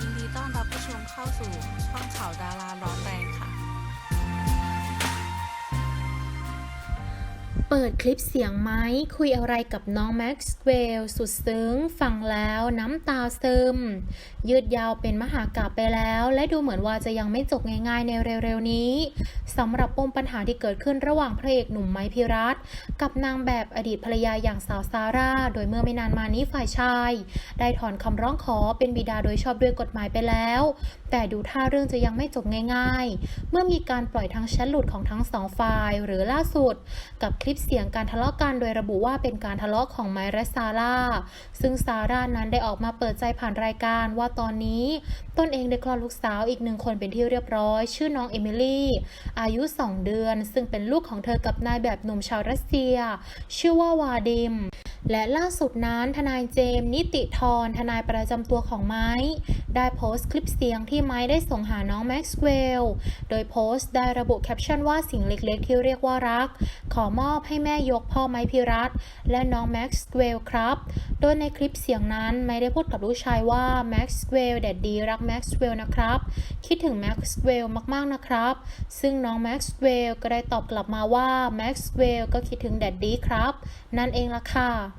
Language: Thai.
ยินดีต้อนรับผู้ชมเข้าสู่ช่องข่าวดารา เปิดคลิปเสียงไหมคุยอะไรกับน้องแม็กซ์เวลล์สุดซึ้ง ฟังแล้วน้ำตาซึม ยืดยาวเป็นมหากาบไปแล้ว และดูเหมือนว่าจะยังไม่จบง่ายๆในเร็วๆนี้สำหรับปมปัญหาที่เกิดขึ้นระหว่างพระเอกหนุ่มไม้พิรัตกับนางแบบอดีตภรรยาอย่างสาวซาร่า โดยเมื่อไม่นานมานี้ฝ่ายชาย ได้ถอนคำร้องขอเป็นบิดาโดยชอบด้วยกฎหมายไปแล้ว แต่ดูท่าเรื่องจะยังไม่จบง่าย ๆ เมื่อมีการปล่อยทั้งแชทหลุดของทั้งสองฝ่ายหรือล่าสุดกับคลิปเสียงการทะเลาะกันโดยระบุว่าเป็นการทะเลาะของไมค์และซาร่า ซึ่งซาร่านั้นได้ออกมาเปิดใจผ่านรายการว่าตอนนี้ตนเองได้คลอดลูกสาวอีกหนึ่งคนเป็นที่เรียบร้อย ชื่อน้องเอมิลี่ อายุ 2 เดือน ซึ่งเป็นลูกของเธอกับนายแบบหนุ่มชาวรัสเซีย ชื่อว่าวาดิม และล่าสุดนั้นทนายเจมส์นิติธรทนายประจำตัวของไม้ ได้โพสต์คลิปเสียงที่ไม้ได้ส่งหาน้องแม็กซ์เวลล์โดยโพสต์ได้ระบุแคปชั่นว่าสิ่งเล็กๆ ที่เรียกว่ารัก ขอมอบให้แม่ยกพ่อไม้พิรัตและน้องแม็กซ์เวลล์ครับ โดยในคลิปเสียงนั้นไม่ได้พูดกับลูกชายว่าแม็กซ์เวลล์แดดดีรักแม็กซ์เวลล์นะครับ คิดถึงแม็กซ์เวลล์มากๆนะครับ ซึ่งน้องแม็กซ์เวลล์ก็ได้ตอบกลับมาว่าแม็กซ์เวลล์ก็คิดถึงแดดดีครับ นั่นเองล่ะค่ะ